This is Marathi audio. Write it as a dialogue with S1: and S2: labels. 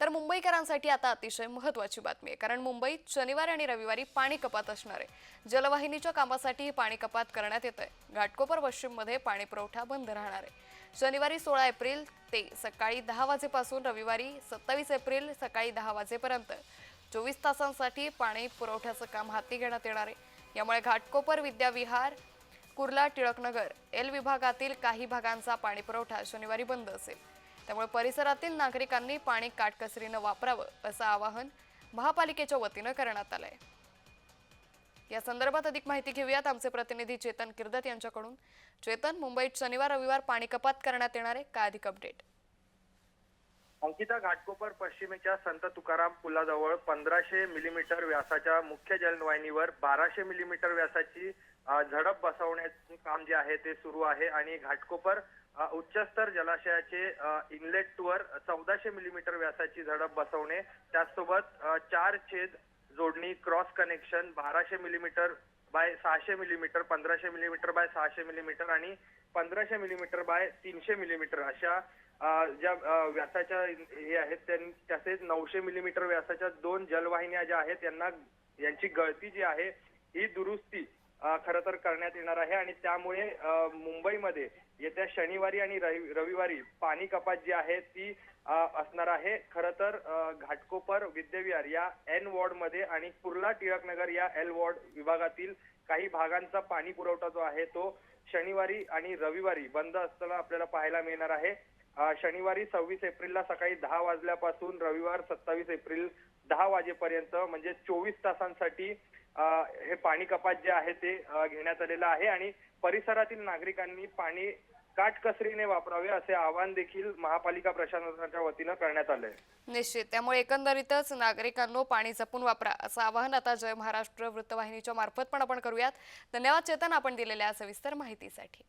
S1: तर मुंबईकरांसाठी आता अतिशय महत्त्वाची बातमी आहे कारण मुंबईत शनिवारी आणि रविवारी पाणी कपात असणार आहे. जलवाहिनीच्या कामासाठी ही पाणी कपात करण्यात येत आहे घाटकोपर पश्चिममध्ये पाणी पुरवठा बंद राहणार आहे. शनिवारी सोळा एप्रिल ते सकाळी दहा वाजेपासून रविवारी सत्तावीस एप्रिल सकाळी दहा वाजेपर्यंत चोवीस तासांसाठी पाणी पुरवठ्याचं काम हाती घेण्यात येणार आहे. यामुळे घाटकोपर विद्याविहार कुर्ला टिळकनगर एल विभागातील काही भागांचा पाणी पुरवठा शनिवारी बंद असेल. त्यामुळे परिसरातील नागरिकांनी पाणी काटकसरीनं वापरावं असं आवाहन महापालिकेच्या वतीनं करण्यात आलंय. या संदर्भात अधिक माहिती घेऊयात. आमचे प्रतिनिधी चेतन किर्दत यांच्याकडून. चेतन मुंबईत शनिवार रविवार पाणी कपात करण्यात येणार आहे. काय अधिक अपडेट?
S2: अंकिता घाटकोपर पश्चिमेच्या संत तुकाराम पुलाजवळ पंधराशे मिलीमीटर व्यासाच्या मुख्य जलवाहिनीवर बाराशे मिलीमीटर व्यासाची झडप बसवण्याचे काम जे आहे ते सुरू आहे आणि घाटकोपर उच्चस्तर जलाशयाचे इनलेटवर चौदाशे मिलीमीटर व्यासाची झडप बसवणे त्याचसोबत चार छेद जोडणी क्रॉस कनेक्शन बाराशे मिलीमीटर बाय सहाशे मिलीमीटर पंधराशे मिलीमीटर बाय सहाशे मिलीमीटर आणि पंधराशे मिलीमीटर बाय तीनशे मिलीमीटर अशा ज्या व्यासाच्या हे आहेत त्यां- तसेच नऊशे मिलीमीटर व्यासाच्या दोन जलवाहिन्या ज्या आहेत त्यांना यांची गळती जी आहे ही दुरुस्ती खरं तर करण्यात येणार आहे आणि त्यामुळे मुंबईमध्ये येत्या शनिवारी आणि रवि- रविवारी पाणी कपात जी आहे ती असणार आहे. खरं तर घाटकोपर विद्याविहार या एन वॉर्डमध्ये आणि कुर्ला टिळकनगर या एल वॉर्ड विभागातील काही भागांचा पाणी पुरवठा जो आहे तो शनिवारी आणि रविवारी बंद असताना आपल्याला पाहायला मिळणार आहे. शनिवारी सव्वीस एप्रिलला सकाळी दहा वाजल्यापासून रविवार सत्तावीस एप्रिल दहा वाजेपर्यंत म्हणजे चोवीस तासांसाठी हे पाणी कपात जे आहे ते घेण्यात आलेलं आहे आणि परिसरातील नागरिकांनी पाणी काटकसरीने वापरावे असे आवाहन देखील महापालिका प्रशासनाच्या वतीनं करण्यात आलंय.
S1: निश्चित. त्यामुळे एकंदरीतच नागरिकांनो पाणी जपून वापरा असं आवाहन आता जय महाराष्ट्र वृत्तवाहिनीच्या मार्फत पण आपण करूयात. धन्यवाद चेतन आपण दिलेल्या सविस्तर माहितीसाठी.